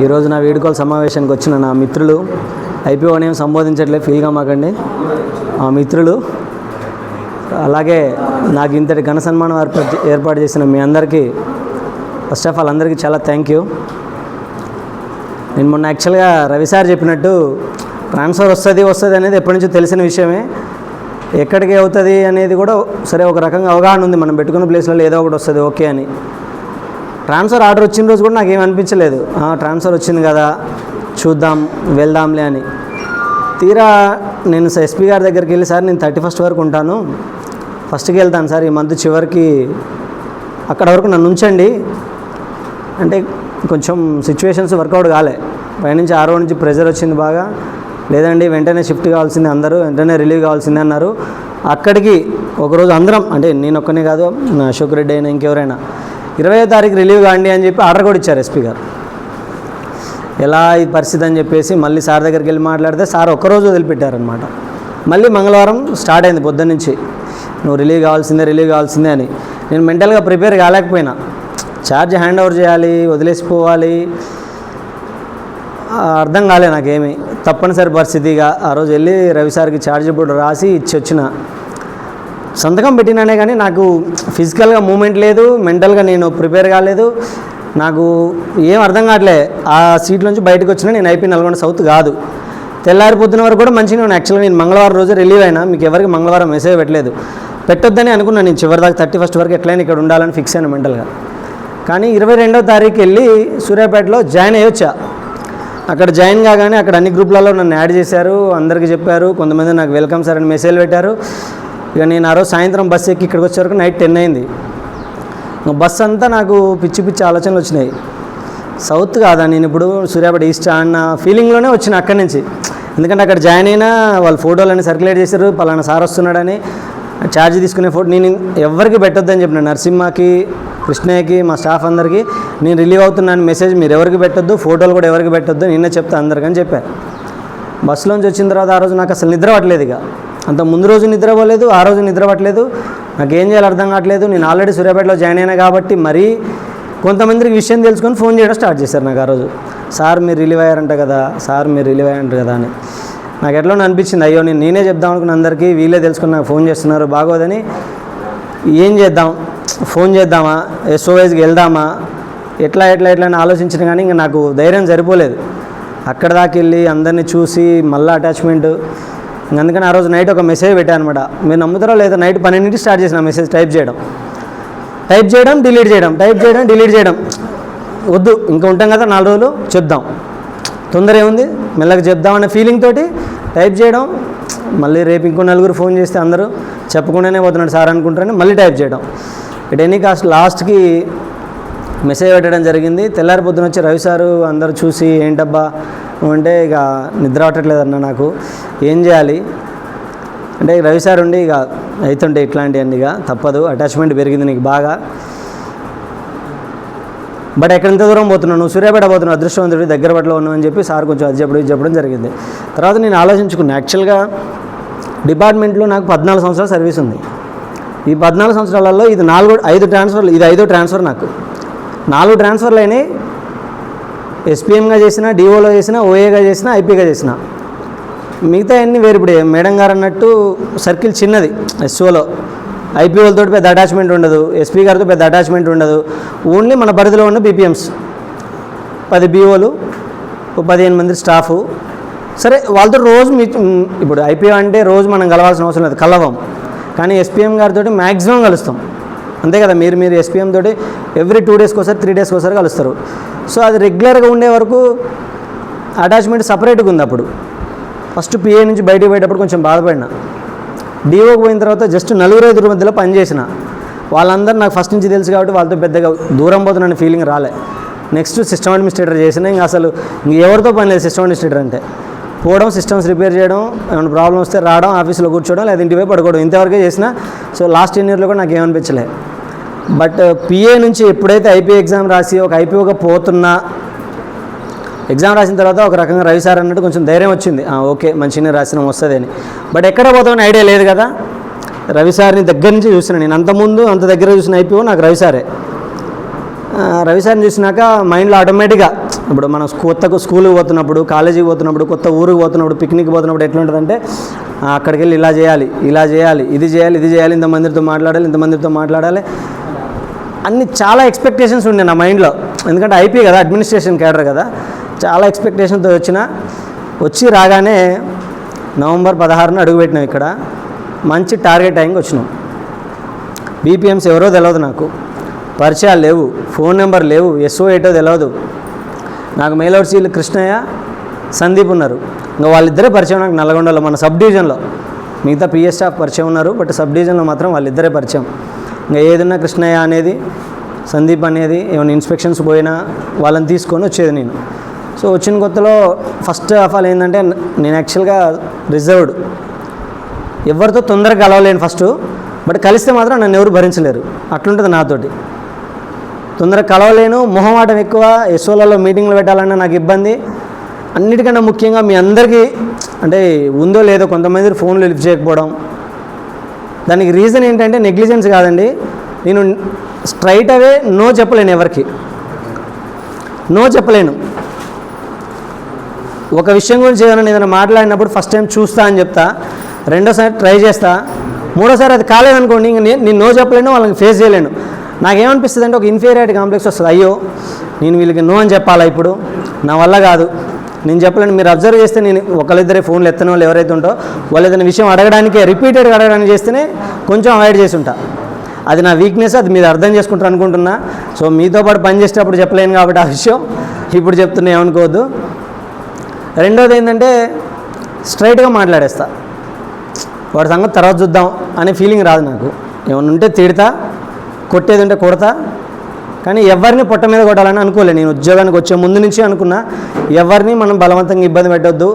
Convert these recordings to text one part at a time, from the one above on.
ఈరోజు నా వీడుకోల సమావేశానికి వచ్చిన నా మిత్రులు ఐపీఓని నేమ్ సంబోధించట్లే ఫీల్గా మాకండి. ఆ మిత్రులు అలాగే నాకు ఇంతటి ఘన సన్మానం ఏర్పాటు ఏర్పాటు చేసిన మీ అందరికీ ఫస్ట్ ఆఫ్ ఆల్ అందరికీ చాలా థ్యాంక్ యూ నేను మొన్న యాక్చువల్గా రవి సార్ చెప్పినట్టు ట్రాన్స్ఫర్ వస్తుంది వస్తుంది అనేది ఎప్పటి నుంచో తెలిసిన విషయమే. ఎక్కడికి అవుతుంది అనేది కూడా సరే ఒక రకంగా అవగాహన ఉంది. మనం పెట్టుకున్న ప్లేస్లలో ఏదో ఒకటి వస్తుంది ఓకే అని. ట్రాన్స్ఫర్ ఆర్డర్ వచ్చిన రోజు కూడా నాకేం అనిపించలేదు. ట్రాన్స్ఫర్ వచ్చింది కదా చూద్దాం వెళ్దాంలే అని. తీరా నేను ఎస్పీ గారి దగ్గరికి వెళ్ళి సార్ నేను థర్టీ ఫస్ట్ వరకు ఉంటాను. ఫస్ట్కి వెళ్తాను సార్ ఈ మంత్ చివరికి. అక్కడ వరకు నన్ను ఉంచండి. అంటే కొంచెం సిచ్యువేషన్స్ వర్కౌట్ కాలే. పైనుంచి ఆరో నుంచి ప్రెజర్ వచ్చింది బాగా. లేదండి వెంటనే షిఫ్ట్ కావాల్సింది అందరూ వెంటనే రిలీవ్ కావాల్సిందే అన్నారు. అక్కడికి ఒకరోజు అందరం అంటే నేను ఒక్కనే కాదు నా అశోక్ రెడ్డి అయినా ఇంకెవరైనా ఇరవయో తారీఖు రిలీవ్ కాండి అని చెప్పి ఆర్డర్ కూడా ఇచ్చారు ఎస్పీ గారు. ఎలా ఈ పరిస్థితి అని చెప్పేసి మళ్ళీ సార్ దగ్గరికి వెళ్ళి మాట్లాడితే సార్ ఒక్కరోజు వదిలిపెట్టారనమాట మళ్ళీ మంగళవారం స్టార్ట్ అయింది పొద్దున్న నుంచి. నువ్వు రిలీవ్ కావాల్సిందే రిలీవ్ కావాల్సిందే అని. నేను మెంటల్గా ప్రిపేర్ కాలేకపోయినా. ఛార్జ్ హ్యాండ్ ఓవర్ చేయాలి వదిలేసిపోవాలి. అర్థం కాలే నాకేమి. తప్పనిసరి పరిస్థితిగా ఆ రోజు వెళ్ళి రవి సార్కి ఛార్జ్ బోర్డు రాసి ఇచ్చి వచ్చిన. సంతకం పెట్టినానే కానీ నాకు ఫిజికల్గా మూమెంట్ లేదు మెంటల్గా నేను ప్రిపేర్ కాలేదు. నాకు ఏం అర్థం కావట్లే. ఆ సీట్ నుంచి బయటకు వచ్చినా నేను ఐపీ నల్గొండ సౌత్ కాదు. తెల్లారి పొద్దున వరకు కూడా మంచిగా నేను యాక్చువల్గా నేను మంగళవారం రోజు రిలీవ్ అయినా. మీకు ఎవరికి మంగళవారం మెసేజ్ పెట్టలేదు. పెట్టొద్దని అనుకున్నాను నేను చివరి దాకా థర్టీ ఫస్ట్ వరకు ఎట్లయినా ఇక్కడ ఉండాలని ఫిక్స్ అయిన మెంటల్గా. కానీ ఇరవై రెండవ తారీఖు వెళ్ళి సూర్యాపేటలో జాయిన్ అయ్యొచ్చా అక్కడ జాయిన్ కాగానే అక్కడ అన్ని గ్రూప్లలో నన్ను యాడ్ చేశారు. అందరికీ చెప్పారు. కొంతమంది నాకు వెల్కమ్ సార్ అని మెసేజ్ పెట్టారు. ఇక నేను ఆ రోజు సాయంత్రం బస్సు ఎక్కి ఇక్కడికి వచ్చే వరకు నైట్ టెన్ అయింది. బస్సు అంతా నాకు పిచ్చి పిచ్చి ఆలోచనలు వచ్చినాయి. సౌత్ కాదా నేను ఇప్పుడు సూర్యాపేట ఈస్ట్ అన్న ఫీలింగ్లోనే వచ్చిన అక్కడి నుంచి. ఎందుకంటే అక్కడ జాయిన్ అయినా వాళ్ళు ఫోటోలన్నీ సర్క్యులేట్ చేశారు పలానా సార్ వస్తున్నాడని. ఛార్జ్ తీసుకునే ఫోటో నేను ఎవరికి పెట్టొద్దని చెప్పిన నరసింహకి కృష్ణయ్యకి మా స్టాఫ్ అందరికీ. నేను రిలీవ్ అవుతున్నాను మెసేజ్ మీరు ఎవరికి పెట్టొద్దు ఫోటోలు కూడా ఎవరికి పెట్టొద్దు నిన్నే చెప్తా అందరికని చెప్పాను బస్సులోంచి వచ్చిన తర్వాత ఆ రోజు నాకు అసలు నిద్ర పట్టలేదు ఇక. అంత ముందు రోజు నిద్రపోలేదు ఆ రోజు నిద్రపట్టలేదు నాకు ఏం చేయాలో అర్థం కావట్లేదు. నేను ఆల్రెడీ సూర్యాపేటలో జాయిన్ అయినా కాబట్టి మరీ కొంతమందికి విషయం తెలుసుకొని ఫోన్ చేయడం స్టార్ట్ చేశారు నాకు ఆ రోజు. సార్ మీరు రిలీవ్ అయ్యారంట కదా సార్ మీరు రిలీవ్ అయ్యారంట కదా అని. నాకు ఎట్లా అనిపించింది. అయ్యో నేను నేనే చెప్దాం అనుకున్న అందరికీ వీళ్ళే తెలుసుకుని నాకు ఫోన్ చేస్తున్నారు బాగోదని. ఏం చేద్దాం? ఫోన్ చేద్దామా? ఎస్ఓవైజ్కి వెళ్దామా? ఎట్లా ఎట్లా ఎట్లా అని ఆలోచించిన కానీ ఇంకా నాకు ధైర్యం సరిపోలేదు. అక్కడ దాకా వెళ్ళి అందరినీ చూసి మళ్ళీ అటాచ్మెంట్ అందుకని ఆ రోజు నైట్ ఒక మెసేజ్ పెట్టాను అనమాట మీరు నమ్ముతారో లేదా నైట్ పన్నెండింటికి స్టార్ట్ చేసిన మెసేజ్ టైప్ చేయడం. టైప్ చేయడం డిలీట్ చేయడం టైప్ చేయడం డిలీట్ చేయడం. వద్దు ఇంకా ఉంటాం కదా నాలుగు రోజులు చెప్దాం. తొందర ఏముంది? మెల్లగా చెప్దామనే ఫీలింగ్ తోటి టైప్ చేయడం. మళ్ళీ రేపు ఇంకో నలుగురు ఫోన్ చేస్తే అందరూ చెప్పకుండానే పోతున్నాడు సార్ అనుకుంటారని మళ్ళీ టైప్ చేయడం. ఇట్ ఎనీ కాస్ట్ లాస్ట్కి మెసేజ్ పెట్టడం జరిగింది. తెల్లారి పొద్దున వచ్చి రవి సారు అందరూ చూసి ఏంటబ్బా అంటే ఇక నిద్ర పట్టట్లేదన్న నాకు. ఏం చేయాలి? అంటే రవి సార్ ఉండి ఇక అవుతుంటే ఇట్లాంటివన్నీ ఇక తప్పదు. అటాచ్మెంట్ పెరిగింది నీకు బాగా. బట్ ఎక్కడ ఎంత దూరం పోతున్నావు? నువ్వు సూర్యాపేట పోతున్నావు అదృష్టవంతుడి దగ్గర పట్ల ఉన్నావు అని చెప్పి సార్ కొంచెం అది చెప్పడం ఇది చెప్పడం జరిగింది. తర్వాత నేను ఆలోచించుకున్నా యాక్చువల్గా డిపార్ట్మెంట్లో నాకు పద్నాలుగు సంవత్సరాల సర్వీస్ ఉంది. ఈ పద్నాలుగు సంవత్సరాలలో ఇది నాలుగు ఐదు ట్రాన్స్ఫర్లు ఇది ఐదో ట్రాన్స్ఫర్ నాకు. నాలుగు ట్రాన్స్ఫర్లు అయినాయి ఎస్పీఎంగా చేసిన డిఓలో చేసిన ఓఏగా చేసిన ఐపీగా చేసిన. మిగతా అన్ని వేరు ఇప్పుడు. మేడం గారు అన్నట్టు సర్కిల్ చిన్నది ఎస్ఓలో ఐపీఓలతో పెద్ద అటాచ్మెంట్ ఉండదు. ఎస్పీ గారితో పెద్ద అటాచ్మెంట్ ఉండదు. ఓన్లీ మన పరిధిలో ఉన్న బీపీఎంస్. పది బీఓలు పదిహేను మంది స్టాఫు. సరే వాళ్ళతో రోజు మీ ఇప్పుడు ఐపీఓ అంటే రోజు మనం కలవాల్సిన అవసరం లేదు. కలవం. కానీ ఎస్పీఎం గారితో మ్యాక్సిమం కలుస్తాం. అంతే కదా మీరు మీరు ఎస్పీఎం తోటి ఎవ్రీ టూ డేస్కి ఒకసారి త్రీ డేస్కి ఒకసారి కలుస్తారు. సో అది రెగ్యులర్గా ఉండే వరకు అటాచ్మెంట్ సపరేట్గా ఉంది అప్పుడు. ఫస్ట్ పిఏ నుంచి బయటికి పోయేటప్పుడు కొంచెం బాధపడినా. డిఓకి పోయిన తర్వాత జస్ట్ నలుగురు ఐదుగురు మధ్యలో పనిచేసిన వాళ్ళందరూ నాకు ఫస్ట్ నుంచి తెలుసు కాబట్టి వాళ్ళతో పెద్దగా దూరం పోతున్న ఫీలింగ్ రాలే. నెక్స్ట్ సిస్టమ్ అడ్మినిస్ట్రేటర్ చేసిన ఇంకా అసలు ఇంక ఎవరితో పని లేదు సిస్టమ్ అడ్మినిస్ట్రేటర్ అంటే. పోవడం సిస్టమ్స్ రిపేర్ చేయడం ఏమైనా ప్రాబ్లం వస్తే రావడం ఆఫీస్లో కూర్చోవడం లేదా ఇంటిపై పోయి పడుకోవడం ఇంతవరకే చేసిన. సో లాస్ట్ ఇయర్లో కూడా నాకు ఏమనిపించలే. బట్ uh, పిఏ నుంచి ఎప్పుడైతే ఐపీ ఎగ్జామ్ రాసి ఒక ఐపీఓగా పోతున్నా ఎగ్జామ్ రాసిన తర్వాత ఒక రకంగా రవి సార్ అన్నట్టు కొంచెం ధైర్యం వచ్చింది. ఓకే మంచిగానే రాసిన వస్తుంది అని బట్ ఎక్కడ పోతామని ఐడియా లేదు కదా? రవి సార్ని దగ్గర నుంచి చూసిన నేను. అంత ముందు అంత దగ్గర చూసిన ఐపీఓ నాకు రవి సారే. రవి సార్ని చూసినాక మైండ్లో ఆటోమేటిక్గా ఇప్పుడు మనం కొత్త స్కూల్కి పోతున్నప్పుడు కాలేజీకి పోతున్నప్పుడు కొత్త ఊరికి పోతున్నప్పుడు పిక్నిక్ పోతున్నప్పుడు ఎట్లుంటుందంటే అక్కడికి వెళ్ళి ఇలా చేయాలి ఇలా చేయాలి ఇది చేయాలి ఇది చేయాలి ఇంతమందితో మాట్లాడాలి ఇంతమందితో మాట్లాడాలి. అన్ని చాలా ఎక్స్పెక్టేషన్స్ ఉండే నా మైండ్లో ఎందుకంటే ఐపీ కదా అడ్మినిస్ట్రేషన్ క్యాడర్ కదా. చాలా ఎక్స్పెక్టేషన్తో వచ్చిన. వచ్చి రాగానే నవంబర్ పదహారున అడుగుపెట్టినాం ఇక్కడ. మంచి టార్గెట్ టైంకి వచ్చినాం. బీపీఎంస్ ఎవరో తెలియదు నాకు. పరిచయాలు లేవు. ఫోన్ నెంబర్ లేవు. ఎస్ఓ ఏటో తెలియదు నాకు మేలవరిసీలు కృష్ణయ్య సందీప్ ఉన్నారు. ఇంకా వాళ్ళిద్దరే పరిచయం నాకు నల్గొండలో మన సబ్ డివిజన్లో మిగతా పిఎస్ స్టాఫ్ పరిచయం ఉన్నారు బట్ సబ్ డివిజన్లో మాత్రం వాళ్ళిద్దరే పరిచయం. ఇంకా ఏదన్నా కృష్ణయ్య అనేది సందీప్ అనేది ఏమైనా ఇన్స్పెక్షన్స్ పోయినా వాళ్ళని తీసుకొని వచ్చేది నేను. సో వచ్చిన కొత్తలో ఫస్ట్ ఆఫ్ ఆల్ ఏంటంటే నేను యాక్చువల్గా రిజర్వ్డ్ ఎవరితో తొందరగా కలవలేను ఫస్ట్ బట్ కలిస్తే మాత్రం నన్ను ఎవరు భరించలేరు. అట్లుంటుంది నాతోటి. తొందరగా కలవలేను మొహమాటం ఎక్కువ ఎస్ఓలలో మీటింగ్లు పెట్టాలన్నా నాకు ఇబ్బంది. అన్నిటికన్నా ముఖ్యంగా మీ అందరికీ అంటే ఉందో లేదో కొంతమంది ఫోన్లు లిఫ్ట్ చేయకపోవడం దానికి రీజన్ ఏంటంటే నెగ్లిజెన్స్ కాదండి. నేను స్ట్రైట్ అవే నో చెప్పలేను ఎవరికి. నో చెప్పలేను. ఒక విషయం గురించి ఏదైనా ఏదైనా మాట్లాడినప్పుడు ఫస్ట్ టైం చూస్తా అని చెప్తా. రెండోసారి ట్రై చేస్తా. మూడోసారి అది కాలేదనుకోండి ఇంక నేను నేను నో చెప్పలేను వాళ్ళని ఫేస్ చేయలేను. నాకేమనిపిస్తుంది అంటే ఒక ఇన్ఫీరియారిటీ కాంప్లెక్స్ వస్తుంది. అయ్యో నేను వీళ్ళకి నో అని చెప్పాలా ఇప్పుడు? నా వల్ల కాదు. నేను చెప్పలేను. మీరు అబ్జర్వ్ చేస్తే నేను ఒకళ్ళిద్దరే ఫోన్లు ఎత్తని వాళ్ళు ఎవరైతే ఉంటో వాళ్ళు ఏదైనా విషయం అడగడానికే రిపీటెడ్గా అడగడానికి చేస్తేనే కొంచెం అవాయిడ్ చేసి ఉంటా. అది నా వీక్నెస్ అది మీరు అర్థం చేసుకుంటారు అనుకుంటున్నా. సో మీతో పాటు పని చేసేటప్పుడు చెప్పలేను కాబట్టి ఆ విషయం ఇప్పుడు చెప్తున్నా ఏమనుకోవద్దు. రెండోది ఏంటంటే స్ట్రైట్గా మాట్లాడేస్తా. వాడి సంగతి తర్వాత చూద్దాం అనే ఫీలింగ్ రాదు నాకు. ఏమైనా ఉంటే తిడతా కొట్టేది ఉంటే కొడతా. కానీ ఎవరిని పొట్ట మీద కొట్టాలని అనుకోలే. నేను ఉద్యోగానికి వచ్చే ముందు నుంచి అనుకున్నా. ఎవరిని మనం బలవంతంగా ఇబ్బంది పెట్టొద్దు.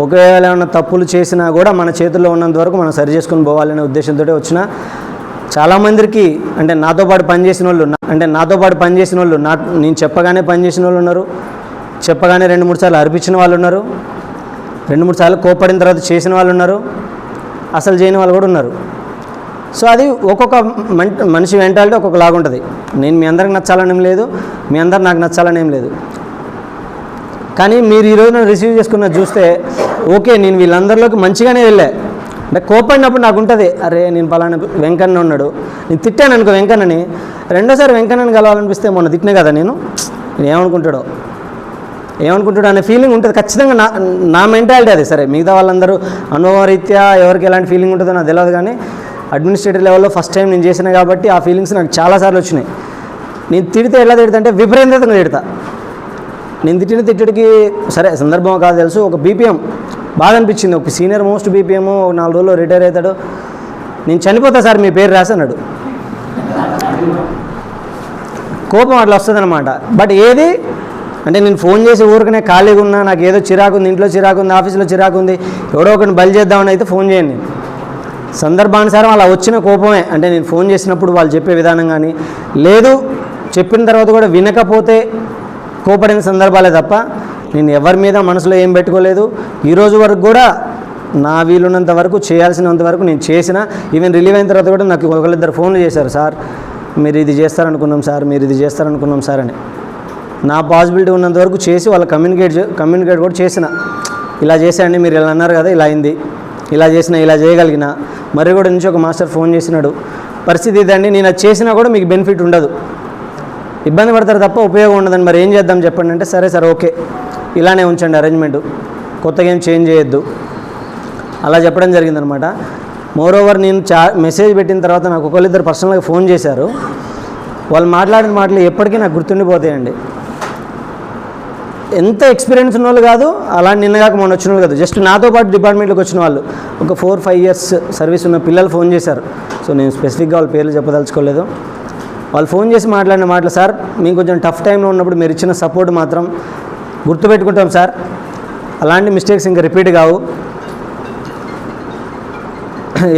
ఒకవేళ ఏమైనా తప్పులు చేసినా కూడా మన చేతుల్లో ఉన్నంత వరకు మనం సరి చేసుకుని పోవాలనే ఉద్దేశంతో వచ్చిన. చాలామందికి అంటే నాతో పాటు పనిచేసిన వాళ్ళు అంటే నాతో పాటు పనిచేసిన వాళ్ళు నా నేను చెప్పగానే పనిచేసిన వాళ్ళు ఉన్నారు. చెప్పగానే రెండు మూడు సార్లు అర్పించిన వాళ్ళు ఉన్నారు. రెండు మూడు సార్లు కోపడిన తర్వాత చేసిన వాళ్ళు ఉన్నారు. అసలు చేయని వాళ్ళు కూడా ఉన్నారు. సో అది ఒక్కొక్క మన్- మనిషి మెంటాలిటీ ఒక్కొక్కలాగా ఉంటుంది. నేను మీ అందరికి నచ్చాలని లేదు మీ అందరు నాకు నచ్చాలని ఏం లేదు. కానీ మీరు ఈ రోజున రిసీవ్ చేసుకున్న చూస్తే ఓకే నేను వీళ్ళందరిలోకి మంచిగానే వెళ్ళా. అంటే కోపడినప్పుడు నాకు ఉంటుంది అరే నేను పలానా వెంకన్న ఉన్నాడు. నేను తిట్టాను అనుకో వెంకన్నని. రెండోసారి వెంకన్నని కలవాలనిపిస్తే మొన్న తిట్టినా కదా నేను? నేను ఏమనుకుంటాడో? ఏమనుకుంటాడు అనే ఫీలింగ్ ఉంటుంది. ఖచ్చితంగా నా నా మెంటాలిటీ అది. సరే మిగతా వాళ్ళందరూ అనుభవ రీత్యా ఎవరికి ఎలాంటి ఫీలింగ్ ఉంటుందో నాకు తెలియదు కానీ అడ్మినిస్ట్రేటివ్ లెవెల్లో ఫస్ట్ టైం నేను చేసిన కాబట్టి ఆ ఫీలింగ్స్ నాకు చాలాసార్లు వచ్చినాయి. నేను తిడితే ఎలా తిడతా అంటే విపరీతంగా తిడతా. నేను తిట్టిన తిట్టుడికి సరే సందర్భం కాదు తెలుసు ఒక బీపీఎం బాగా అనిపించింది ఒక సీనియర్ మోస్ట్ బీపీఎం ఒక నాలుగు రోజుల్లో రిటైర్ అవుతాడు. నేను చనిపోతా సార్ మీ పేరు రాసన్నాడు కోపం అట్లా వస్తుందన్నమాట. బట్ ఏది? అంటే నేను ఫోన్ చేసి ఊరికనే ఖాళీగా ఉన్నా నాకు ఏదో చిరాకు ఉంది ఇంట్లో చిరాకు ఉంది ఆఫీస్లో చిరాకు ఉంది ఎవడో ఒకరిని బలి చేద్దామని అయితే ఫోన్ చేయండి నేను. సందర్భానుసారం అలా వచ్చిన కోపమే. అంటే నేను ఫోన్ చేసినప్పుడు వాళ్ళు చెప్పే విధానం కానీ లేదు చెప్పిన తర్వాత కూడా వినకపోతే కోపడిన సందర్భాలే తప్ప నేను ఎవరి మీద మనసులో ఏం పెట్టుకోలేదు. ఈరోజు వరకు కూడా నా వీలున్నంత వరకు చేయాల్సినంత వరకు నేను చేసిన ఈవెన్ రిలీవ్ అయిన తర్వాత కూడా నాకు ఒకళ్ళిద్దరు ఫోన్లు చేశారు. సార్ మీరు ఇది చేస్తారనుకున్నాం సార్ మీరు ఇది చేస్తారనుకున్నాం సార్ అని. నా పాసిబిలిటీ ఉన్నంత వరకు చేసి వాళ్ళ కమ్యూనికేట్ కమ్యూనికేట్ కూడా చేసిన. ఇలా చేశాండి మీరు ఇలా అన్నారు కదా ఇలా అయింది. ఇలా చేసిన ఇలా చేయగలిగిన మరి కూడా నుంచి ఒక మాస్టర్ ఫోన్ చేసినాడు. పరిస్థితి ఇదండి నేను అది చేసినా కూడా మీకు బెనిఫిట్ ఉండదు. ఇబ్బంది పడతారు తప్ప ఉపయోగం ఉండదని మరి ఏం చేద్దాం చెప్పండి అంటే సరే సార్ ఓకే. ఇలానే ఉంచండి అరేంజ్మెంట్. కొత్తగా ఏం చేంజ్ చేయొద్దు. అలా చెప్పడం జరిగిందనమాట. మోర్ ఓవర్ నేను చా మెసేజ్ పెట్టిన తర్వాత నాకు ఒకళ్ళిద్దరు పర్సనల్గా ఫోన్ చేశారు. వాళ్ళు మాట్లాడిన మాటలు ఎప్పటికీ నాకు గుర్తుండిపోతాయండి. ఎంత ఎక్స్పీరియన్స్ ఉన్న వాళ్ళు కాదు అలా నిన్నగాక మొన్న వచ్చిన వాళ్ళు కాదు. జస్ట్ నాతో పాటు డిపార్ట్మెంట్లోకి వచ్చిన వాళ్ళు. ఒక ఫోర్ ఫైవ్ ఇయర్స్ సర్వీస్ ఉన్న పిల్లలు ఫోన్ చేశారు. సో నేను స్పెసిఫిక్గా వాళ్ళ పేర్లు చెప్పదలుచుకోలేదు. వాళ్ళు ఫోన్ చేసి మాట్లాడిన మాటలు సార్ మేము కొంచెం టఫ్ టైంలో ఉన్నప్పుడు మీరు ఇచ్చిన సపోర్ట్ మాత్రం గుర్తుపెట్టుకుంటాం సార్. అలాంటి మిస్టేక్స్ ఇంకా రిపీట్ కావు.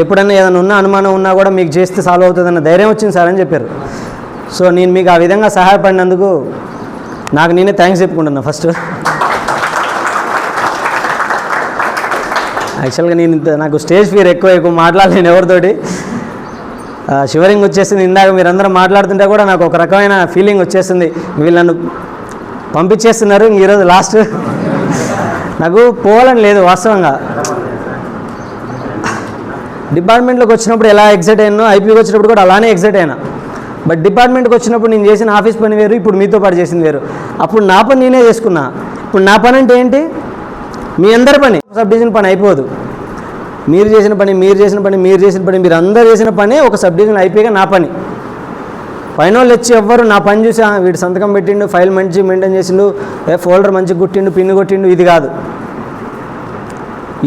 ఎప్పుడన్నా ఏదైనా ఉన్న అనుమానం ఉన్నా కూడా మీకు చేస్తే సాల్వ్ అవుతుందన్న ధైర్యం వచ్చింది సార్ అని చెప్పారు. సో నేను మీకు ఆ విధంగా సహాయపడినందుకు నాకు నేనే థ్యాంక్స్ చెప్పుకుంటున్నా ఫస్ట్ యాక్చువల్గా నేను ఇంత నాకు స్టేజ్ ఫియర్ ఎక్కువ ఎక్కువ మాట్లాడలేను ఎవరితోటి. షివరింగ్ వచ్చేసింది ఇందాక మీరందరూ మాట్లాడుతుంటే కూడా నాకు ఒక రకమైన ఫీలింగ్ వచ్చేసింది. వీళ్ళు నన్ను పంపించేస్తున్నారు ఈరోజు లాస్ట్ నాకు పోవాలని లేదు వాస్తవంగా. డిపార్ట్మెంట్లోకి వచ్చినప్పుడు ఎలా ఎగ్జైట్ అయ్యానో ఐపీకి వచ్చినప్పుడు కూడా అలానే ఎగ్జైట్ అయినా. బట్ డిపార్ట్మెంట్కి వచ్చినప్పుడు నేను చేసిన ఆఫీస్ పని వేరు ఇప్పుడు మీతో పాటు చేసింది వేరు. అప్పుడు నా పని నేనే చేసుకున్నా. ఇప్పుడు నా పని అంటే ఏంటి? మీ అందరి పని. సబ్ డివిజన్ పని అయిపోదు. మీరు చేసిన పని మీరు చేసిన పని మీరు చేసిన పని మీరు అందరు చేసిన పని ఒక సబ్ డివిజన్ అయిపోయాక నా పని. పైన వాళ్ళు వచ్చి ఎవ్వరు నా పని చూసి వీడు సంతకం పెట్టిండు ఫైల్ మంచి మెయింటైన్ చేసిండు ఫోల్డర్ మంచిగా కొట్టిండు పిన్ను కొట్టిండు ఇది కాదు.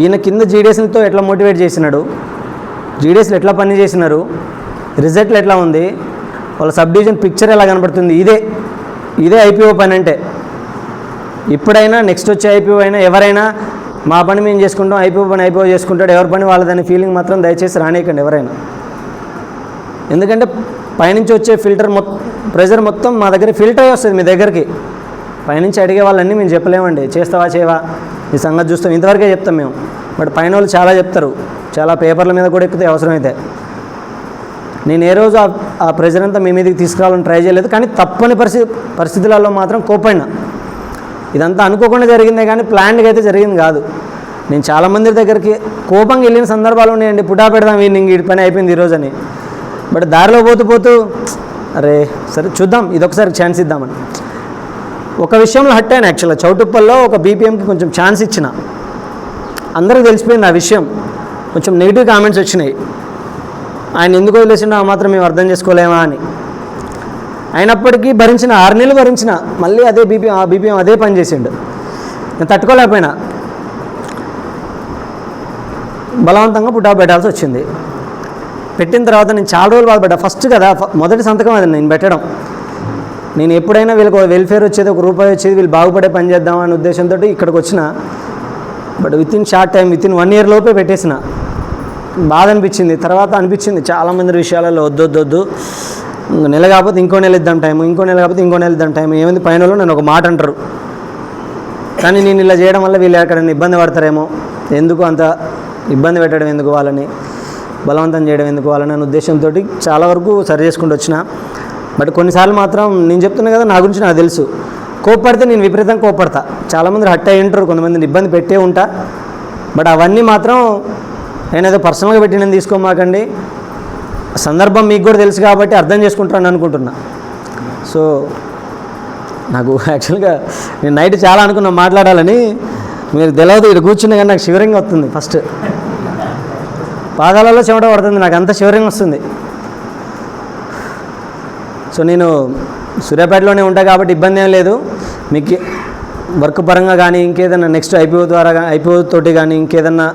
ఈయన కింద జీడిఎస్లతో ఎట్లా మోటివేట్ చేసినాడు? జీడిఎస్లు ఎట్లా పని చేసినారు? రిజల్ట్లు ఎట్లా ఉంది? వాళ్ళ సబ్ డివిజన్ పిక్చర్ ఎలా కనబడుతుంది? ఇదే ఇదే ఐపీఓ పని అంటే. ఇప్పుడైనా నెక్స్ట్ వచ్చే ఐపీఓ అయినా ఎవరైనా మా పని మేము చేసుకుంటాం ఐపీఓ పని ఐపీఓ చేసుకుంటాడు ఎవరి పని వాళ్ళదని ఫీలింగ్ మాత్రం దయచేసి రానియకండి ఎవరైనా. ఎందుకంటే పైనుంచి వచ్చే ఫిల్టర్ మొత్తం ప్రెజర్ మొత్తం మా దగ్గర ఫిల్టర్ అయ్యి వస్తుంది మీ దగ్గరికి. పైనుంచి అడిగే వాళ్ళన్నీ మేము చెప్పలేమండి. చేస్తావా చేయవా? ఈ సంగతి చూస్తాం. ఇంతవరకే చెప్తాం మేము. బట్ పైన వాళ్ళు చాలా చెప్తారు. చాలా పేపర్ల మీద కూడా ఎక్కితే అవసరమైతే. నేను ఏ రోజు ఆ- ప్రెజర్ అంతా మీ మీదకి తీసుకురావాలని ట్రై చేయలేదు. కానీ తప్పని పరిస్థితి పరిస్థితులలో మాత్రం కోపడినా ఇదంతా అనుకోకుండా జరిగిందే కానీ ప్లాన్గా అయితే జరిగింది కాదు. నేను చాలామంది దగ్గరికి కోపంగా వెళ్ళిన సందర్భాలు ఉన్నాయండి. పుటా పెడదాం వీడిని ఇంక ఈ పని అయిపోయింది ఈరోజని. అని బట్ దారిలో పోతూ పోతూ అరే సరే చూద్దాం ఇదొకసారి ఛాన్స్ ఇద్దామని. ఒక విషయంలో హట్ యాక్చువల్గా చౌటుప్పల్లో ఒక బీపీఎంకి కొంచెం ఛాన్స్ ఇచ్చిన. అందరికీ తెలిసిపోయింది ఆ విషయం. కొంచెం నెగిటివ్ కామెంట్స్ వచ్చినాయి. ఆయన ఎందుకు వదిలేసిండో ఆ మాత్రం మేము అర్థం చేసుకోలేమా అని. అయినప్పటికీ భరించిన ఆరు నెలలు భరించిన మళ్ళీ అదే బీపీఎం ఆ బీపీఎం అదే పని చేసిండు. నేను తట్టుకోలేకపోయినా. బలవంతంగా పుట్టా పెట్టాల్సి వచ్చింది. పెట్టిన తర్వాత నేను చాలా రోజులు బాధపడ్డా. ఫస్ట్ కదా మొదటి సంతకం అది నేను పెట్టడం. నేను ఎప్పుడైనా వీళ్ళకి వెల్ఫేర్ వచ్చేది ఒక రూపాయి వచ్చేది వీళ్ళు బాగుపడే పని చేద్దాం అనే ఉద్దేశంతో ఇక్కడికి వచ్చిన. But within short time within one year లోపే పెట్టేసిన. బాధ అనిపించింది. తర్వాత అనిపించింది చాలామంది విషయాలలో వద్దు వద్దు వద్దు. నెల కాకపోతే ఇంకో నెల ఇద్దాం టైం ఇంకో నెల కాకపోతే ఇంకో నెల ఇద్దాం టైం ఏమైంది పైన నన్ను ఒక మాట అంటారు. కానీ నేను ఇలా చేయడం వల్ల వీళ్ళు ఎక్కడైనా ఇబ్బంది పడతారేమో. ఎందుకు అంత ఇబ్బంది పెట్టడం ఎందుకు వాళ్ళని? బలవంతం చేయడం ఎందుకు వాళ్ళని? అనే ఉద్దేశంతో చాలా వరకు సరి చేసుకుంటూ వచ్చిన. బట్ కొన్నిసార్లు మాత్రం నేను చెప్తున్నా కదా నా గురించి నాకు తెలుసు. కోప్పడితే నేను విపరీతంగా కోప్పడతా. చాలామంది హట్ అయ్యి ఉంటారు కొంతమందిని ఇబ్బంది పెట్టే ఉంటా. బట్ అవన్నీ మాత్రం నేను పర్సనల్గా పెట్టి నేను తీసుకోమాకండి. సందర్భం మీకు కూడా తెలుసు కాబట్టి అర్థం చేసుకుంటాను అనుకుంటున్నా. సో నాకు యాక్చువల్గా నేను నైట్ చాలా అనుకున్నా మాట్లాడాలని. మీరు తెలియదు ఇక్కడ కూర్చున్నా కానీ నాకు షివరింగ్ వస్తుంది ఫస్ట్. పాదాలలో చెమట పడుతుంది నాకు అంత షివరింగ్ వస్తుంది. సో నేను సూర్యాపేటలోనే ఉంటా కాబట్టి ఇబ్బంది ఏం లేదు. మీకు వర్క్ పరంగా కానీ ఇంకేదైనా నెక్స్ట్ ఐపీఓ ద్వారా ఐపీఓ తోటి కానీ ఇంకేదన్నా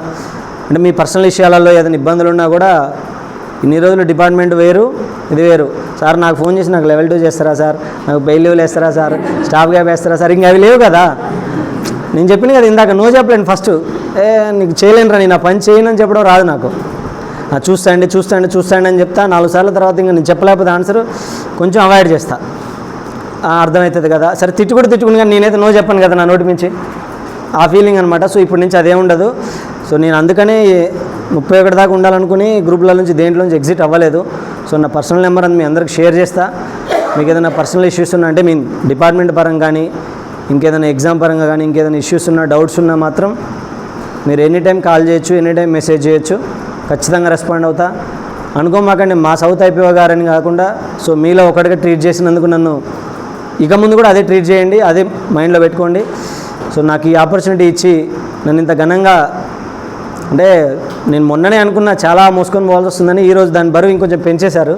అంటే మీ పర్సనల్ విషయాలలో ఏదైనా ఇబ్బందులు ఉన్నా కూడా ఇన్ని రోజులు డిపార్ట్మెంట్ వేరు ఇది వేరు. సార్ నాకు ఫోన్ చేసి నాకు లెవెల్ టూ చేస్తారా సార్? నాకు బెయిల్ లీవ్లు వేస్తారా సార్? స్టాఫ్ గ్యాప్ వేస్తారా సార్? ఇంకా అవి లేవు కదా. నేను చెప్పిన కదా ఇందాక నో చెప్పలేను ఫస్ట్. ఏ నీకు చేయలేనురా నేను ఆ పని చేయను అని చెప్పడం రాదు నాకు. చూస్తాండి చూస్తాండి చూస్తాండి అని చెప్తా నాలుగు సార్ల తర్వాత ఇంకా నేను చెప్పలేకపోతే ఆన్సర్ కొంచెం అవాయిడ్ చేస్తా. అర్థమవుతుంది కదా. సరే తిట్టు కూడా తిట్టుకుని కానీ నేనైతే నో చెప్పాను కదా నా నోటి నుంచి ఆ ఫీలింగ్ అనమాట సో ఇప్పటి నుంచి అదే ఉండదు. సో నేను అందుకనే ముప్పై ఒకటి దాకా ఉండాలనుకుని గ్రూప్ల నుంచి దేంట్లో నుంచి ఎగ్జిట్ అవ్వలేదు. సో నా పర్సనల్ నెంబర్ అని మీ అందరికి షేర్ చేస్తా. మీకు ఏదైనా పర్సనల్ ఇష్యూస్ ఉన్నా అంటే మీ డిపార్ట్మెంట్ పరంగా కానీ ఇంకేదైనా ఎగ్జామ్ పరంగా కానీ ఇంకేదైనా ఇష్యూస్ ఉన్నా డౌట్స్ ఉన్నా మాత్రం మీరు ఎనీ టైం కాల్ చేయొచ్చు ఎనీ టైం మెసేజ్ చేయొచ్చు. ఖచ్చితంగా రెస్పాండ్ అవుతా. అనుకోమాకండి మా సౌత్ ఐపీఓ గారని కాకుండా సో మీలో ఒకటిగా ట్రీట్ చేసినందుకు నన్ను ఇక ముందు కూడా అదే ట్రీట్ చేయండి అదే మైండ్లో పెట్టుకోండి. సో నాకు ఈ ఆపర్చునిటీ ఇచ్చి నన్ను ఇంత ఘనంగా అంటే నేను మొన్ననే అనుకున్నా చాలా మోసుకొని పోవాల్సి వస్తుందని ఈరోజు దాని బరువు ఇంకొంచెం పెంచేశారు.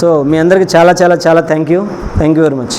సో మీ అందరికీ చాలా చాలా చాలా thank you thank you very much